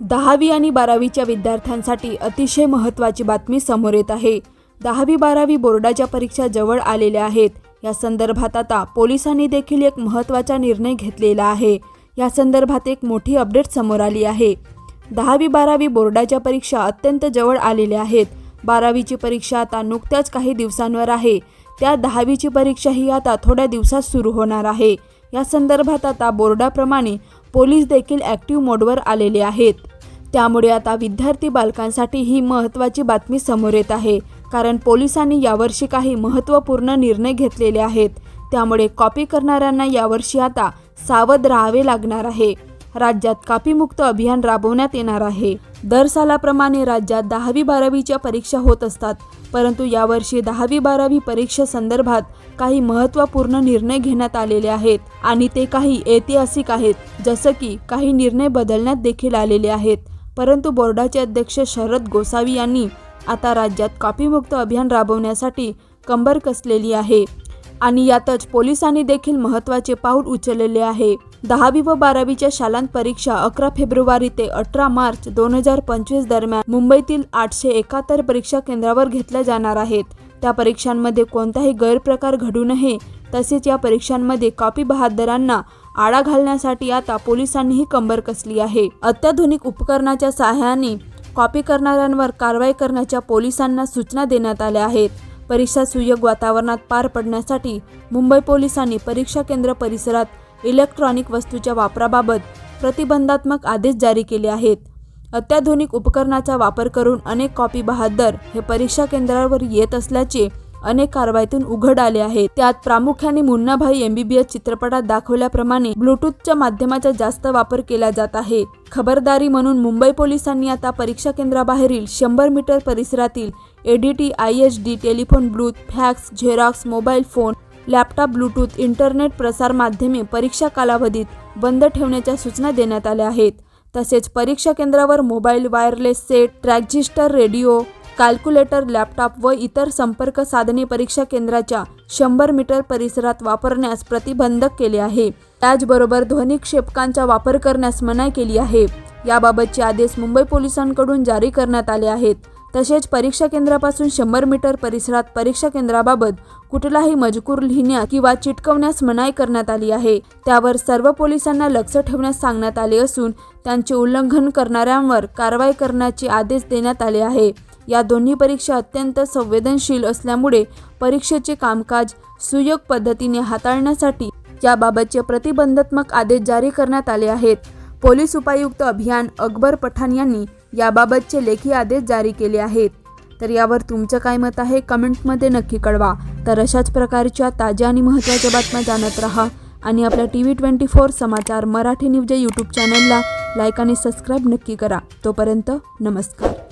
दहावी आणि बारावीच्या विद्यार्थ्यांसाठी अतिशय महत्त्वाची बातमी समोर येत आहे. दहावी बारावी बोर्डाच्या परीक्षा जवळ आलेल्या आहेत. या संदर्भात आता पोलिसांनी देखील एक महत्त्वाचा निर्णय घेतलेला आहे. या संदर्भात एक मोठी अपडेट समोर आली आहे. दहावी बारावी बोर्डाच्या परीक्षा अत्यंत जवळ आलेल्या आहेत. बारावीची परीक्षा आता नुकत्याच काही दिवसांवर आहे. त्या दहावीची परीक्षा ही आता थोड्या दिवसात सुरू होणार आहे. या संदर्भात आता बोर्डाप्रमाणे पोलीस देखील ॲक्टिव्ह मोडवर आलेले आहेत. त्यामुळे आता विद्यार्थी बालकांसाठी ही महत्त्वाची बातमी समोर येत आहे. कारण पोलिसांनी यावर्षी काही महत्त्वपूर्ण निर्णय घेतलेले आहेत. त्यामुळे कॉपी करणाऱ्यांना यावर्षी आता सावध राहावे लागणार आहे. राज्यात कापीमुक्त अभियान राबवण्यात येणार आहे. दर सालाप्रमाणे राज्यात दहावी बारावीच्या परीक्षा होत असतात. परंतु यावर्षी दहावी बारावी परीक्षेसंदर्भात काही महत्त्वपूर्ण निर्णय घेण्यात आलेले आहेत आणि ते काही ऐतिहासिक आहेत जसं की काही निर्णय बदलण्यात देखील आलेले आहेत. परंतु बोर्डाचे अध्यक्ष शरद गोसावी यांनी आता राज्यात कॉपीमुक्त अभियान राबवण्यासाठी कंबर कसलेली आहे आणि यातच पोलिसांनी देखील महत्त्वाचे पाऊल उचललेले आहे. दहावी व बारावीच्या शालांत परीक्षा अकरा फेब्रुवारी ते अठरा मार्च दोन हजार पंचवीस दरम्यान मुंबईतील आठशे एकाहत्तर परीक्षा केंद्रावर घेतल्या जाणार आहेत. त्या परीक्षांमध्ये कोणताही गैरप्रकार घडू नये. तसेच या परीक्षांमध्ये कॉपी बहादरांना आळा घालण्यासाठी आता पोलिसांनीही कंबर कसली आहे. अत्याधुनिक उपकरणाच्या सहाय्याने कॉपी करणाऱ्यांवर कारवाई करण्याच्या पोलिसांना सूचना देण्यात आल्या आहेत. परीक्षा सुयोग वातावरणात पार पडण्यासाठी मुंबई पोलिसांनी परीक्षा केंद्र परिसरात इलेक्ट्रॉनिक वस्तूच्या वापराबाबत प्रतिबंधात्मक आदेश जारी केले आहेत. अत्याधुनिक उपकरणाचा वापर करून अनेक कॉपी बहादर हे परीक्षा केंद्रावर येत असल्याचे अनेक कारवाईतून उघड आले आहे. त्यात प्रामुख्याने मुन्नाभाई एमबीबीएस चित्रपटात दाखवल्याप्रमाणे ब्लूटूथच्या माध्यमाचा जास्त वापर केला जात आहे. खबरदारी म्हणून मुंबई पोलिसांनी आता परीक्षा केंद्राबाहेरील शंभर मीटर परिसरातील एडीटी आय एच D telephone Bluetooth fax Xerox mobile phone laptop Bluetooth internet प्रसार माध्यमे परीक्षा कालावधीत बंद ठेवण्याच्या सूचना देण्यात आल्या आहेत. तसेच परीक्षा केंद्रावर mobile wireless set transistor radio calculator laptop व इतर संपर्क साधने परीक्षा केंद्राच्या शंभर मीटर परिसरात वापरण्यास प्रतिबंधक केले आहे. त्याचबरोबर ध्वनिक्षेपकांचा वापर करण्यास मनाई केली आहे. याबाबतचे आदेश मुंबई पोलिसांकडून जारी करण्यात आले आहेत. तसेच परीक्षा केंद्रापासून शंभर मीटर परिसरात परीक्षा केंद्राबाबत कुठलाही मजकूर लिहिण्यास किंवा चिटकवण्यास मनाई करण्यात आली आहे. त्यावर सर्व पोलिसांना लक्ष ठेवण्यास सांगण्यात आले असून त्यांचे उल्लंघन करणाऱ्यांवर कारवाई करण्याचे आदेश देण्यात आले आहे. या दोन्ही परीक्षा अत्यंत संवेदनशील असल्यामुळे परीक्षेचे कामकाज सुयोग पद्धतीने हाताळण्यासाठी याबाबतचे प्रतिबंधात्मक आदेश जारी करण्यात आले आहेत. पोलीस उपायुक्त अभियान अकबर पठाण यांनी याबाबतचे लेखी आदेश जारी केले आहेत. तर यावर तुमचं काय मत आहे कमेंटमध्ये नक्की कळवा. तर अशाच प्रकारच्या ताज्या आणि महत्त्वाच्या बातम्या जाणत राहा आणि आपल्या टी व्ही ट्वेंटी फोर समाचार मराठी न्यूज या यूट्यूब चॅनलला लाईक आणि सबस्क्राईब नक्की करा. तोपर्यंत नमस्कार.